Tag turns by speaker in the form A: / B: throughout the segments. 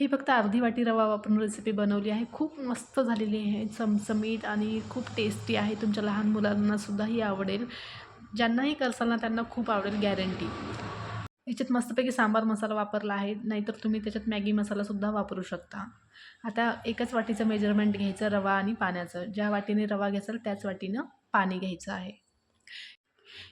A: ही फक्त अर्धी वाटी रवा वापरून रेसिपी बनवली आहे. खूप मस्त झालेली आहे. चमचमीत आणि खूप टेस्टी आहे. तुमच्या लहान मुलांनासुद्धा ही आवडेल. ज्यांनाही करसाल ना त्यांना खूप आवडेल गॅरंटी याच्यात मस्तपैकी सांबार मसाला वापरला आहे. नाहीतर तुम्ही त्याच्यात मॅगी मसालासुद्धा वापरू शकता. आता एकाच वाटीचं मेजरमेंट घ्यायचं रवा आणि पाण्याचं. ज्या वाटीने रवा घ्याल त्याच वाटीनं पाणी घ्यायचं आहे.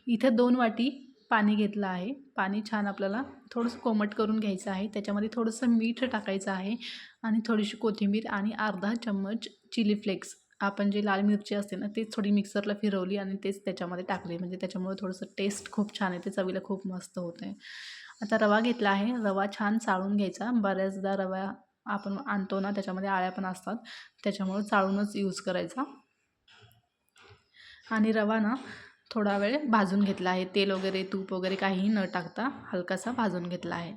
A: इथं दोन वाटी पाणी घेतलं आहे. पाणी छान आपल्याला थोडंसं कोमट करून घ्यायचं आहे. त्याच्यामध्ये थोडंसं मीठ टाकायचं आहे आणि थोडीशी कोथिंबीर आणि अर्धा चम्मच चिली फ्लेक्स. आपण जे लाल मिरची असते ना तेच थोडी मिक्सरला फिरवली आणि तेच त्याच्यामध्ये टाकले. म्हणजे त्याच्यामुळे थोडंसं टेस्ट खूप छान येते चवीला खूप मस्त होते. आता रवा घेतला आहे. रवा छान चाळून घ्यायचा. बऱ्याचदा रवा आपण आणतो ना त्याच्यामध्ये आळ्या पण असतात. त्याच्यामुळं चाळूनच यूज करायचा. आणि रवा ना थोडा वेळ भाजून घेतला आहे. तेल वगैरे तूप वगैरे काहीही न टाकता हलकासा भाजून घेतला आहे.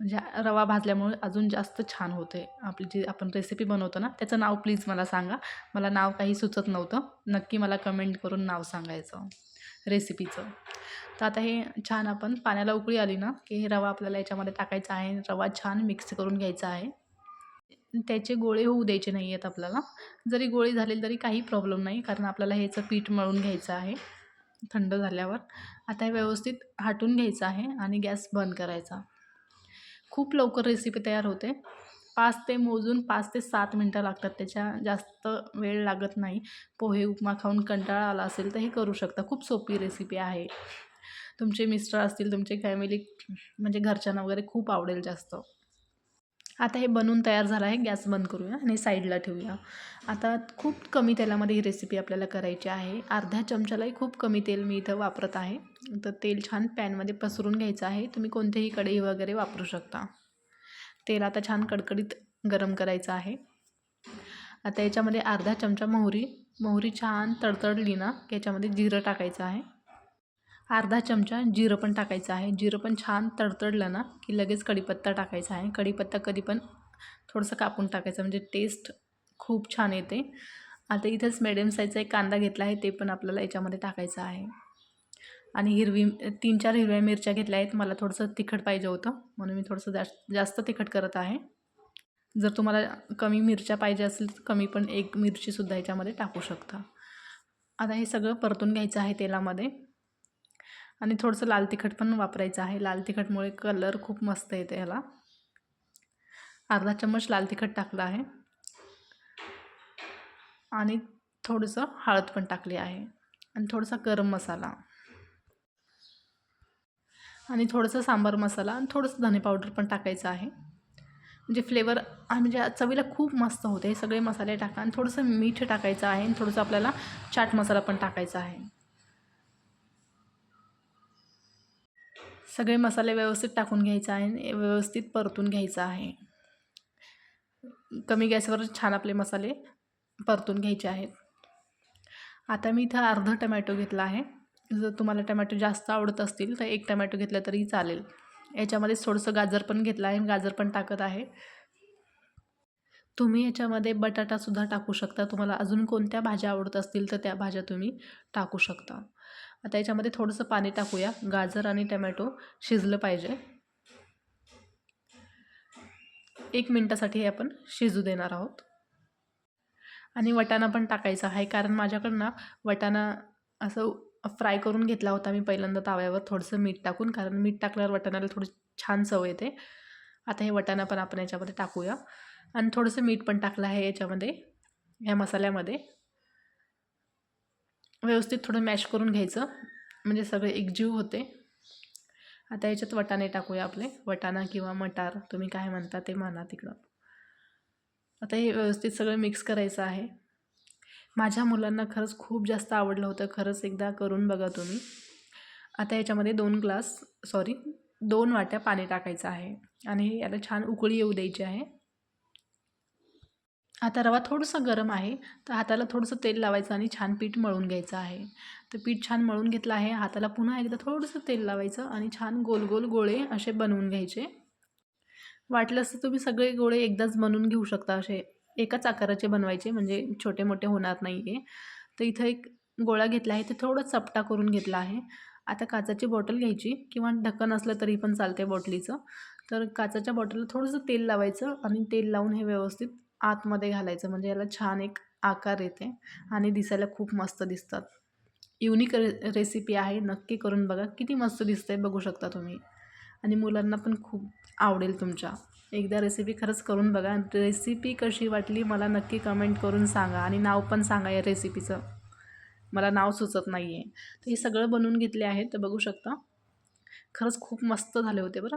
A: म्हणजे रवा भाजल्यामुळे अजून जास्त छान होते आपली जी आपण रेसिपी बनवतो ना त्याचं नाव प्लीज मला सांगा. मला नाव काही सुचत नव्हतं. नक्की मला कमेंट करून नाव सांगायचं रेसिपीचं तर आता हे छान आपण पाण्याला उकळी आली ना की हे रवा आपल्याला याच्यामध्ये टाकायचा आहे. रवा छान मिक्स करून घ्यायचा आहे. त्याचे गोळे होऊ द्यायचे नाही आहेत आपल्याला. जरी गोळे झाले तरी काही प्रॉब्लेम नाही कारण आपल्याला ह्याचं पीठ मळून घ्यायचं आहे. थंड झाल्यावर आता हे व्यवस्थित हाटून घ्यायचं आहे आणि गॅस बंद करायचा. खूप लवकर रेसिपी तयार होते. पाच ते मोजून पाच ते सात मिनटं लागतात. त्याच्या जास्त वेळ लागत नाही. पोहे उपमा खाऊन कंटाळा आला असेल तर हे करू शकता. खूप सोपी रेसिपी आहे. तुमचे मिस्टर असतील तुमचे फॅमिली म्हणजे घरच्यांना वगैरे खूप आवडेल जास्त. आता हे बनवून तयार झालं आहे गॅस बंद करूया आणि साईडला ठेवूया. आता खूप कमी तेलामध्ये ही रेसिपी आपल्याला करायची आहे. अर्ध्या चमच्यालाही खूप कमी तेल मी इथं वापरत आहे. तर तेल छान पॅनमध्ये पसरून घ्यायचं आहे. तुम्ही कोणतेही कढई वगैरे वापरू शकता. तेल आता छान कडकडीत गरम करायचं आहे. आता याच्यामध्ये अर्धा चमचा मोहरी. मोहरी छान तडतडली ना याच्यामध्ये जिरं टाकायचं आहे. अर्धा चमचा जिरं पण टाकायचं आहे. जिरं पण छान तडतडलं ना की लगेच कढीपत्ता टाकायचा आहे. कढीपत्ता कधी पण थोडंसं कापून टाकायचं म्हणजे टेस्ट खूप छान येते. आता इथेच मिडियम साईजचा एक कांदा घेतला आहे ते पण आपल्याला याच्यामध्ये टाकायचं आहे. आणि हिरवी तीन चार हिरव्या मिरच्या घेतल्या आहेत. मला थोडंसं तिखट पाहिजे होतं म्हणून मी थोडंसं जास्त जास्त तिखट करत आहे. जर तुम्हाला कमी मिरच्या पाहिजे असेल तर कमी पण एक मिरचीसुद्धा याच्यामध्ये टाकू शकता. आता हे सगळं परतून घ्यायचं आहे तेलामध्ये. आणि थोडंसं लाल तिखट पण वापरायचं आहे. लाल तिखटमुळे कलर खूप मस्त येते ह्याला. अर्धा चम्मच लाल तिखट टाकलं आहे. आणि थोडंसं हळद पण टाकली आहे. आणि थोडासा गरम मसाला. आणि थोडंसं सांबार मसाला आणि थोडंसं धने पावडर पण टाकायचं आहे. म्हणजे फ्लेवर म्हणजे चवीला खूप मस्त होते. हे सगळे मसाले टाका आणि थोडंसं मीठ टाकायचं आहे आणि थोडंसं आपल्याला चाट मसाला पण टाकायचा आहे. सगळे मसाले व्यवस्थित टाकून घ्यायचा आहे व्यवस्थित परतून घ्यायचं आहे. कमी गॅसवर छान आपले मसाले परतून घ्यायचे आहेत. आता मी इथं अर्धा टमॅटो घेतला आहे. जर तुम्हाला टमॅटो जास्त आवडत असतील तर एक टमॅटो घेतला तरी चालेल. याच्यामध्ये थोडंसं गाजर पण घेतलं आहे गाजर पण टाकत आहे. तुम्ही याच्यामध्ये बटाटासुद्धा टाकू शकता. तुम्हाला अजून कोणत्या भाज्या आवडत असतील तर त्या भाज्या तुम्ही टाकू शकता. आता याच्यामध्ये थोडंसं पाणी टाकूया. गाजर आणि टमॅटो शिजलं पाहिजे. एक मिनटासाठी हे आपण शिजू देणार आहोत. आणि वटाणा पण टाकायचा आहे कारण माझ्याकडनं वटाणा असं फ्राय करून घेतला होता मी पहिल्यांदा ताव्यावर थोडंसं मीठ टाकून कारण मीठ टाकल्यावर वटाण्याला थोडी छान चव येते. आता हे वटाणा पण आपण याच्यामध्ये टाकूया. आणि थोडंसं मीठ पण टाकलं आहे याच्यामध्ये ह्या मसाल्यामध्ये. व्यवस्थित थोडं मॅश करून घ्यायचं. म्हणजे सगळे एकजीव होते. आता याच्यात वटाणे टाकूया आपले. वटाणा किंवा मटार तुम्ही काय म्हणता ते म्हणा तिकडं. आता हे व्यवस्थित सगळं मिक्स करायचं आहे. माझ्या मुलांना खरंच खूप जास्त आवडलं होतं खरंच एकदा करून बघा तुम्ही. आता याच्यामध्ये दोन ग्लास सॉरी दोन वाट्या पाणी टाकायचं आहे. आणि याला छान उकळी येऊ द्यायची आहे. आता रवा थोडंसं गरम आहे तर हाताला थोडंसं तेल लावायचं आणि छान पीठ मळून घ्यायचं आहे. तर पीठ छान मळून घेतलं आहे हाताला पुन्हा एकदा थोडंसं तेल लावायचं आणि छान गोल गोल गोळे असे बनवून घ्यायचे. वाटलंच तर तुम्ही सगळे गोळे एकदाच बनवून घेऊ शकता असे एकाच आकाराचे बनवायचे म्हणजे छोटे मोठे होणार नाही आहे तर इथं एक गोळा घेतला आहे ते थोडं चपटा करून घेतला आहे. आता काचाची बॉटल घ्यायची किंवा ढक्कन असलं तरी पण चालते बॉटलीचं. तर काचाच्या बॉटलला थोडंसं तेल लावायचं आणि तेल लावून हे व्यवस्थित आतमध्ये घालायचं. म्हणजे याला छान एक आकार येते आणि दिसायला खूप मस्त दिसतात. युनिक रे रेसिपी आहे. नक्की करून बघा. किती मस्त दिसतंय बघू शकता तुम्ही. आणि मुलांना पण खूप आवडेल तुमच्या. एकदा रेसिपी खरंच करून बघा. रेसिपी कशी वाटली मला नक्की कमेंट करून सांगा. आणि नाव पण सांगा या रेसिपीचं मला नाव सुचत नाही आहे तर हे सगळं बनवून घेतले आहे तर बघू शकता. खरंच खूप मस्त झाले होते बरं.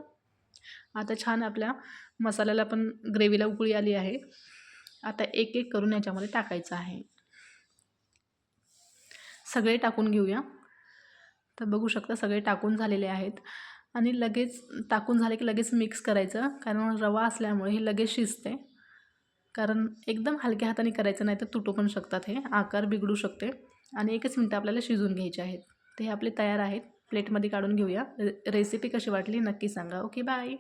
A: आता छान आपल्या मसाल्याला पण ग्रेव्हीला उकळी आली आहे. आता एक एक करून याच्यामध्ये टाकायचं आहे. सगळे टाकून घेऊया. तर बघू शकता सगळे टाकून झालेले आहेत. आणि लगेच टाकून झाले की लगेच मिक्स करायचं कारण रवा असल्यामुळे हे लगेच शिजते. कारण एकदम हलक्या हाताने करायचं नाही तर तुटू पण शकतात हे. आकार बिघडू शकते. आणि एकच मिनटं आपल्याला शिजून घ्यायचे आहेत. ते हे आपले तयार आहेत. प्लेटमध्ये काढून घेऊया. रे रेसिपी कशी वाटली नक्की सांगा. Okay bye